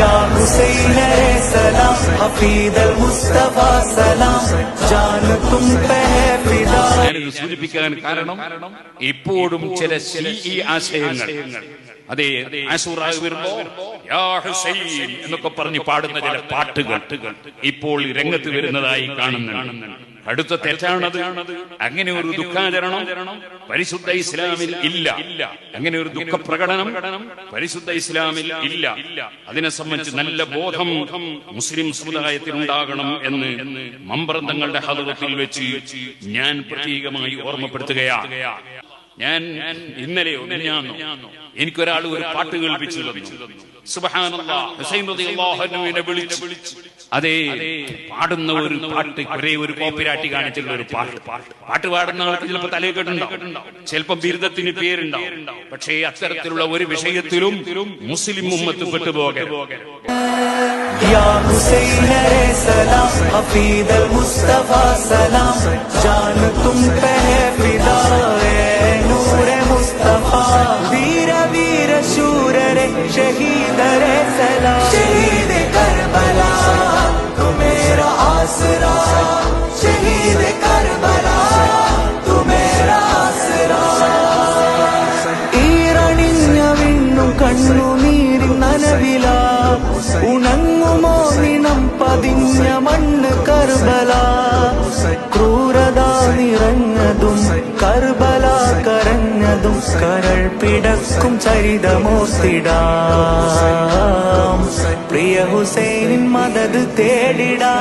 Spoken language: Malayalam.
يا حسين سلام حفيد المصطفى سلام. جانكم فدا. ഞാനിത് സൂചിപ്പിക്കാൻ കാരണം ഇപ്പോഴും ചില സിഇ ആശയങ്ങൾ. അതെ എന്നൊക്കെ പറഞ്ഞു പാടുന്ന ചില പാട്ടുകൾ ഇപ്പോൾ രംഗത്ത് വരുന്നതായി കാണുന്നുണ്ട്. അടുത്ത തെറ്റാണത്. അങ്ങനെ ഒരു ദുഃഖാചരണം പരിശുദ്ധ ഇസ്ലാമിൽ ഇല്ല. അങ്ങനെ ഒരു ദുഃഖ പ്രകടനം പരിശുദ്ധ ഇസ്ലാമിൽ ഇല്ല. അതിനെ സംബന്ധിച്ച് നല്ല ബോധം മുസ്ലിം സമുദായത്തിൽ ഉണ്ടാകണം എന്ന് മമ്പ്രന്ഥങ്ങളുടെ ഹതത്തിൽ വെച്ച് ഞാൻ പ്രത്യേകമായി ഓർമ്മപ്പെടുത്തുകയാണ് ഞാൻ ഇന്നലെ എനിക്കൊരാൾ ഒരു പാട്ട് കേൾപ്പിച്ചു ഹുസൈൻ വിളിച്ചു. അതെ പാടുന്ന ഒരു പാട്ട് ഒരേ ഒരു കോപ്പിരാട്ടി കാണിച്ചുള്ള ഒരു പാട്ട്. പാട്ട് പാടുന്ന ആൾക്ക് ചിലപ്പോൾ തലയിൽ കെട്ടുണ്ടാവും. ചിലപ്പോ ബിരുദത്തിന് പേരുണ്ടാവും. പക്ഷേ അത്തരത്തിലുള്ള ഒരു വിഷയത്തിലും മുസ്ലിം ഉമ്മത്ത് പെട്ടുപോകെ പോകെ वीर शूर रे शहीद रे सलाम शहीद करबला तू मेरा आसरा शहीद करबला तू मेरा आसरा ഈറണിഞ്ഞ വിണ്ണും കണ്ണുനീരിൻ നനവില ഉണങ്ങുമോ നിണം പതിഞ്ഞ മണ്ണ് കർബല ക്രൂരത നിറഞ്ഞതും കർബല കരഞ്ഞതും കരൾ പിടക്കും ചരിതമോർത്തിടാം പ്രിയ ഹുസൈനിൻ മദത് തേടിടാ